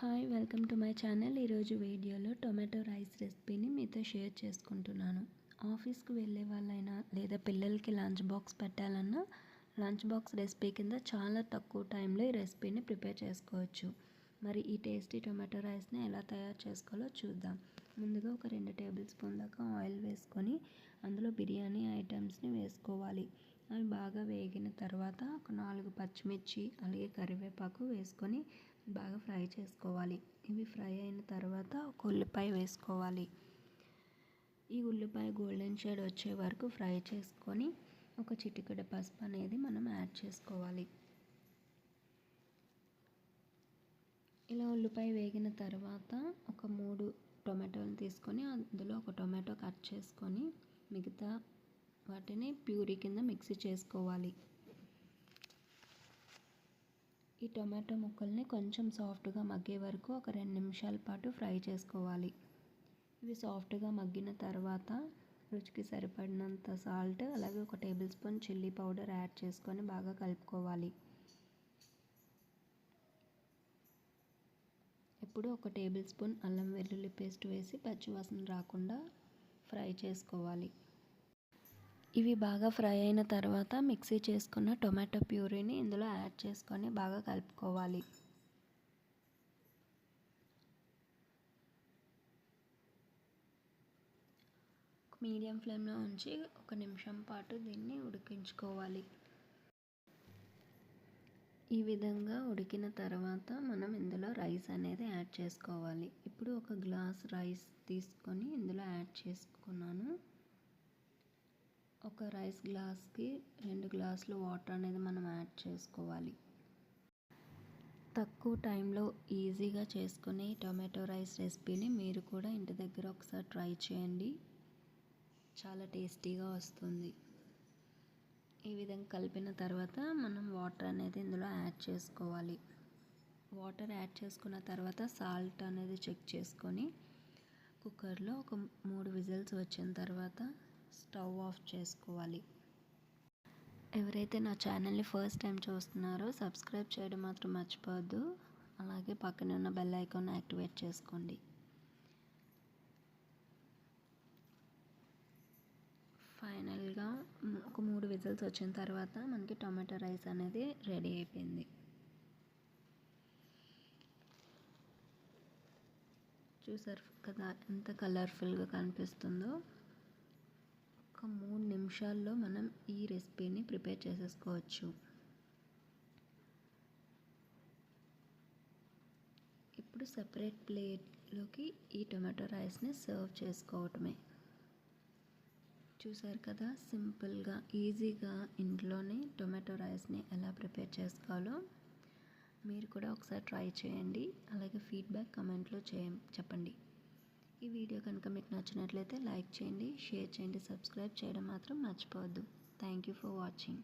Hi welcome to my channel. ఈరోజు వీడియోలో tomato rice రెసిపీని మీతో షేర్ చేసుకుంటున్నాను. ఆఫీస్కి వెళ్ళే వాళ్ళైనా లేదా పిల్లలకి లంచ్ బాక్స్ పెట్టాలన్నా లంచ్ బాక్స్ రెసిపీ కింద చాలా తక్కువ టైంలో ఈ రెసిపీని ప్రిపేర్ చేసుకోవచ్చు. మరి ఈ టేస్టీ టొమాటో రైస్ని ఎలా తయారు చేసుకోవాలో చూద్దాం. ముందుగా ఒక రెండు టేబుల్ స్పూన్ దాకా ఆయిల్ వేసుకొని అందులో బిర్యానీ ఐటమ్స్ని వేసుకోవాలి. అవి బాగా వేగిన తర్వాత ఒక నాలుగు పచ్చిమిర్చి అలాగే కరివేపాకు వేసుకొని బాగా ఫ్రై చేసుకోవాలి. ఇవి ఫ్రై అయిన తర్వాత ఒక ఉల్లిపాయ వేసుకోవాలి. ఈ ఉల్లిపాయ గోల్డెన్ షేడ్ వచ్చే వరకు ఫ్రై చేసుకొని ఒక చిటికెడ పసుపు అనేది మనం యాడ్ చేసుకోవాలి. ఇలా ఉల్లిపాయ వేగిన తర్వాత ఒక మూడు టొమాటోలు తీసుకొని అందులో ఒక టొమాటో కట్ చేసుకొని మిగతా వాటిని ప్యూరీ కింద మిక్సీ చేసుకోవాలి. ఈ టొమాటో ముక్కల్ని కొంచెం సాఫ్ట్గా మగ్గే వరకు ఒక రెండు నిమిషాల పాటు ఫ్రై చేసుకోవాలి. ఇవి సాఫ్ట్గా మగ్గిన తర్వాత రుచికి సరిపడినంత సాల్ట్ అలాగే ఒక tablespoon chilli powder add చేసుకొని బాగా కలుపుకోవాలి. ఇప్పుడు ఒక టేబుల్ స్పూన్ అల్లం వెల్లుల్లి పేస్ట్ వేసి పచ్చివాసన రాకుండా ఫ్రై చేసుకోవాలి. ఇవి బాగా ఫ్రై అయిన తర్వాత మిక్సీ చేసుకున్న టొమాటో ప్యూరీని ఇందులో యాడ్ చేసుకొని బాగా కలుపుకోవాలి. మీడియం ఫ్లేమ్లో ఉంచి ఒక నిమిషం పాటు దీన్ని ఉడికించుకోవాలి. ఈ విధంగా ఉడికిన తర్వాత మనం ఇందులో రైస్ అనేది యాడ్ చేసుకోవాలి. ఇప్పుడు ఒక గ్లాస్ రైస్ తీసుకొని ఇందులో యాడ్ చేసుకున్నాను. ఒక రైస్ గ్లాస్కి రెండు గ్లాసులు వాటర్ అనేది మనం యాడ్ చేసుకోవాలి. తక్కువ టైంలో ఈజీగా చేసుకునే టొమాటో రైస్ రెసిపీని మీరు కూడా ఇంటి దగ్గర ఒకసారి ట్రై చేయండి. చాలా టేస్టీగా వస్తుంది. ఈ విధంగా కలిపిన తర్వాత మనం వాటర్ అనేది ఇందులో యాడ్ చేసుకోవాలి. వాటర్ యాడ్ చేసుకున్న తర్వాత సాల్ట్ అనేది చెక్ చేసుకొని కుక్కర్లో ఒక మూడు విజిల్స్ వచ్చిన తర్వాత స్టవ్ ఆఫ్ చేసుకోవాలి. ఎవరైతే నా ఛానల్ని ఫస్ట్ టైం చూస్తున్నారో సబ్స్క్రైబ్ చేయడం మాత్రం మర్చిపోవద్దు. అలాగే పక్కనే ఉన్న బెల్ ఐకాన్ యాక్టివేట్ చేసుకోండి. ఫైనల్గా ఒక మూడు విజిల్స్ వచ్చిన తర్వాత మనకి టొమాటో రైస్ అనేది రెడీ అయిపోయింది. చూసారు కదా ఎంత కలర్ఫుల్గా కనిపిస్తుందో. ఒక మూడు నిమిషాల్లో మనం ఈ రెసిపీని ప్రిపేర్ చేసేసుకోవచ్చు. ఇప్పుడు సపరేట్ ప్లేట్లోకి ఈ టొమాటో రైస్ని సర్వ్ చేసుకోవటమే. చూసారు కదా సింపుల్గా ఈజీగా ఇంట్లోనే టొమాటో రైస్ని ఎలా ప్రిపేర్ చేసుకోవాలో మీరు కూడా ఒకసారి ట్రై చేయండి. అలాగే ఫీడ్బ్యాక్ కమెంట్లో చేయ చెప్పండి. ఈ వీడియో కనుక మీకు నచ్చినట్లయితే లైక్ చేయండి షేర్ చేయండి సబ్స్క్రైబ్ చేయడం మాత్రం మర్చిపోవద్దు. Thank you for watching